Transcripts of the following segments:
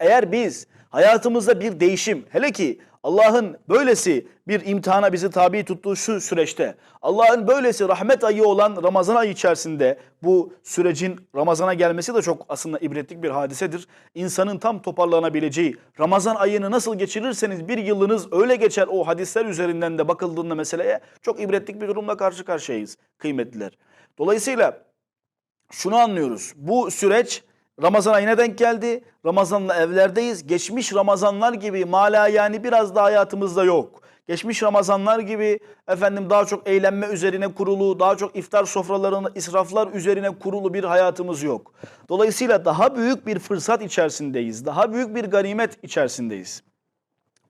Eğer biz hayatımızda bir değişim, hele ki Allah'ın böylesi bir imtihana bizi tabi tuttuğu şu süreçte, Allah'ın böylesi rahmet ayı olan Ramazan ayı içerisinde bu sürecin Ramazan'a gelmesi de çok aslında ibretlik bir hadisedir. İnsanın tam toparlanabileceği, Ramazan ayını nasıl geçirirseniz bir yılınız öyle geçer o hadisler üzerinden de bakıldığında meseleye çok ibretlik bir durumla karşı karşıyayız kıymetliler. Dolayısıyla şunu anlıyoruz. Bu süreç Ramazan ayına denk geldi. Ramazanla evlerdeyiz. Geçmiş Ramazanlar gibi mala yani biraz da hayatımızda yok. Geçmiş Ramazanlar gibi efendim daha çok eğlenme üzerine kurulu, daha çok iftar sofralarında israflar üzerine kurulu bir hayatımız yok. Dolayısıyla daha büyük bir fırsat içerisindeyiz. Daha büyük bir ganimet içerisindeyiz.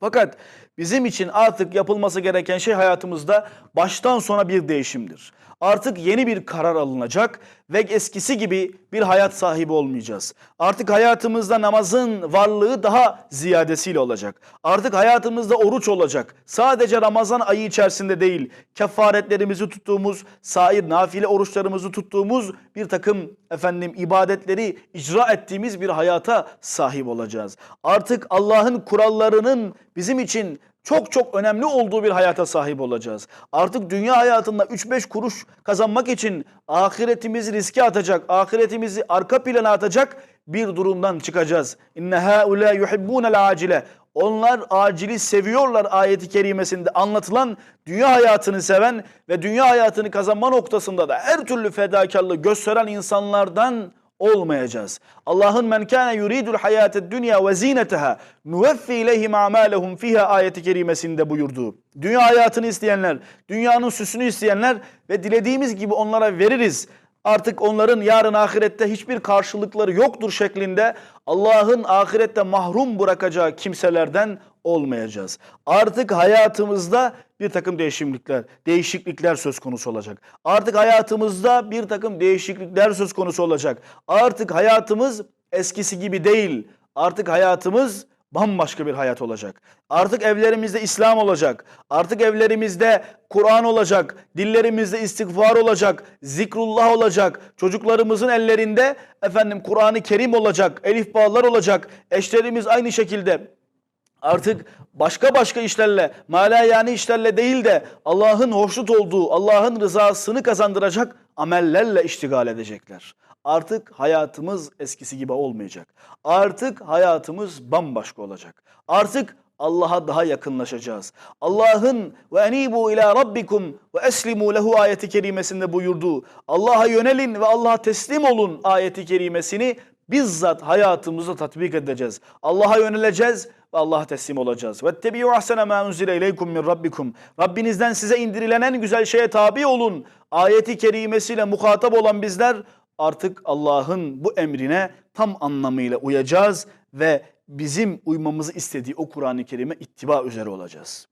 Fakat bizim için artık yapılması gereken şey hayatımızda baştan sona bir değişimdir. Artık yeni bir karar alınacak ve eskisi gibi bir hayat sahibi olmayacağız. Artık hayatımızda namazın varlığı daha ziyadesiyle olacak. Artık hayatımızda oruç olacak. Sadece Ramazan ayı içerisinde değil, kefaretlerimizi tuttuğumuz, sair nafile oruçlarımızı tuttuğumuz bir takım efendim ibadetleri icra ettiğimiz bir hayata sahip olacağız. Artık Allah'ın kurallarının bizim için çok çok önemli olduğu bir hayata sahip olacağız. Artık dünya hayatında 3-5 kuruş kazanmak için ahiretimizi riske atacak, ahiretimizi arka plana atacak bir durumdan çıkacağız. İnne haula yuhibbunel acile. Onlar acili seviyorlar ayeti kerimesinde anlatılan dünya hayatını seven ve dünya hayatını kazanma noktasında da her türlü fedakarlığı gösteren insanlardan olmayacağız. Allah'ın men kana yuridul hayated dünya ve zineteha nuveffi ileyhim amalehum fiha ayeti kerimesinde buyurduğu. Dünya hayatını isteyenler, dünyanın süsünü isteyenler ve dilediğimiz gibi onlara veririz. Artık onların yarın ahirette hiçbir karşılıkları yoktur şeklinde Allah'ın ahirette mahrum bırakacağı kimselerden olmayacağız. Artık hayatımızda bir takım değişimlikler, değişiklikler söz konusu olacak. Artık hayatımızda bir takım değişiklikler söz konusu olacak. Artık hayatımız eskisi gibi değil. Artık hayatımız bambaşka bir hayat olacak. Artık evlerimizde İslam olacak. Artık evlerimizde Kur'an olacak. Dillerimizde istiğfar olacak. Zikrullah olacak. Çocuklarımızın ellerinde efendim Kur'an-ı Kerim olacak. Elif bağlar olacak. Eşlerimiz aynı şekilde artık başka başka işlerle, mala yani işlerle değil de Allah'ın hoşnut olduğu, Allah'ın rızasını kazandıracak amellerle iştigal edecekler. Artık hayatımız eskisi gibi olmayacak. Artık hayatımız bambaşka olacak. Artık Allah'a daha yakınlaşacağız. Allah'ın ve enibu ila rabbikum ve eslimu lehu ayeti kerimesinde buyurduğu Allah'a yönelin ve Allah'a teslim olun ayeti kerimesini bizzat hayatımızda tatbik edeceğiz. Allah'a yöneleceğiz ve Allah'a teslim olacağız. Vettebi'u ahsene ma unzile ileykum min rabbikum. Rabbinizden size indirilen en güzel şeye tabi olun. Ayeti kerimesiyle muhatap olan bizler artık Allah'ın bu emrine tam anlamıyla uyacağız ve bizim uymamızı istediği o Kur'an-ı Kerim'e ittiba üzere olacağız.